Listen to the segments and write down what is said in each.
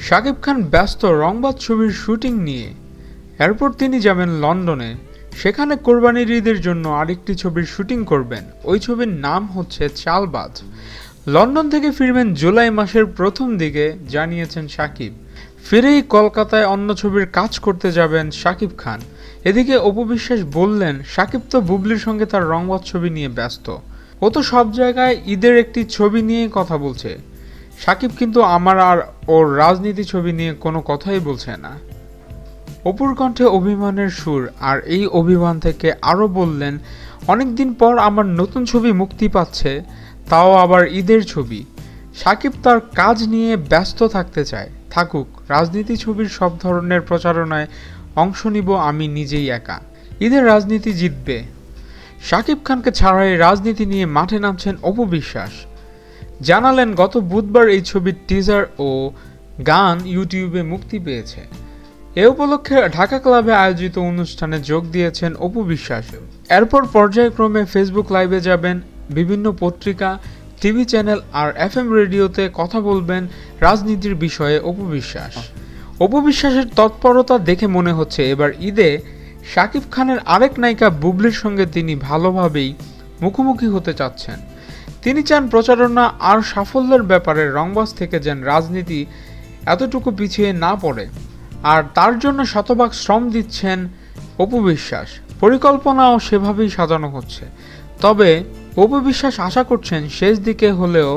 শাকিব খান ব্যস্ত রংবাদ ছবির শুটিং নিয়ে। এরপর তিনি যাবেন লন্ডনে। সেখানে কোরবানির ঈদের জন্য আরেকটি ছবির শুটিং করবেন। ওই ছবির নাম হচ্ছে চালবাজ। লন্ডন থেকে ফিরবেন জুলাই মাসের প্রথম দিকে, জানিয়েছেন শাকিব। ফিরেই কলকাতায় অন্য ছবির কাজ করতে যাবেন শাকিব খান। এদিকে অপবিশ্বাস বললেন, শাকিব তো বুবলির সঙ্গে তার রংবাদ ছবি নিয়ে ব্যস্ত। ও তো সব জায়গায় ঈদের একটি ছবি নিয়ে কথা বলছে। সাকিব কিন্তু আমার আর ওর রাজনীতি ছবি নিয়ে কোনো কথাই বলছে না। অপুর কণ্ঠে অভিমানের সুর, আর এই অভিমান থেকে আরও বললেন, অনেকদিন পর আমার নতুন ছবি মুক্তি পাচ্ছে, তাও আবার ঈদের ছবি। সাকিব তার কাজ নিয়ে ব্যস্ত থাকতে চায়। থাকুক, রাজনীতি ছবির সব ধরনের প্রচারণায় অংশ নিব আমি নিজেই একা। ঈদের রাজনীতি জিতবে। শাকিব খানকে ছাড়াই রাজনীতি নিয়ে মাঠে নামছেন অপু বিশ্বাস। জানালেন, গত বুধবার এই ছবির টিজার ও গান ইউটিউবে মুক্তি পেয়েছে। এ উপলক্ষে ঢাকা ক্লাবে আয়োজিত অনুষ্ঠানে যোগ দিয়েছেন অপু বিশ্বাস এরপর পর্যায়ক্রমে ফেসবুক লাইভে যাবেন বিভিন্ন পত্রিকা টিভি চ্যানেল আর এফএম রেডিওতে কথা বলবেন রাজনীতির বিষয়ে অপবিশ্বাস অপবিশ্বাসের তৎপরতা দেখে মনে হচ্ছে এবার ঈদে শাকিব খানের আরেক নায়িকা বুবলির সঙ্গে তিনি ভালোভাবেই মুখোমুখি হতে চাচ্ছেন। তিনি চান প্রচারণা আর সাফল্যের ব্যাপারে রংবাজ থেকে যেন রাজনীতি এতটুকু পিছিয়ে না পড়ে। আর তার জন্য শতভাগ শ্রম দিচ্ছেন অপবিশ্বাস পরিকল্পনাও সেভাবেই সাজানো হচ্ছে। তবে অপু বিশ্বাস আশা করছেন শেষ দিকে হলেও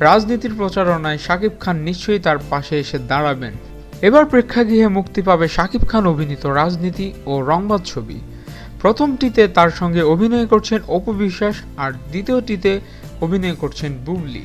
রাজনীতির প্রচারণায় শাকিব খান নিশ্চয়ই তার পাশে এসে দাঁড়াবেন। এবার প্রেক্ষাগৃহে মুক্তি পাবে শাকিব খান অভিনীত রাজনীতি ও রংবাদ ছবি। প্রথমটিতে তার সঙ্গে অভিনয় করছেন অপু বিশ্বাস আর দ্বিতীয়টিতে অভিনয় করছেন বুবলি।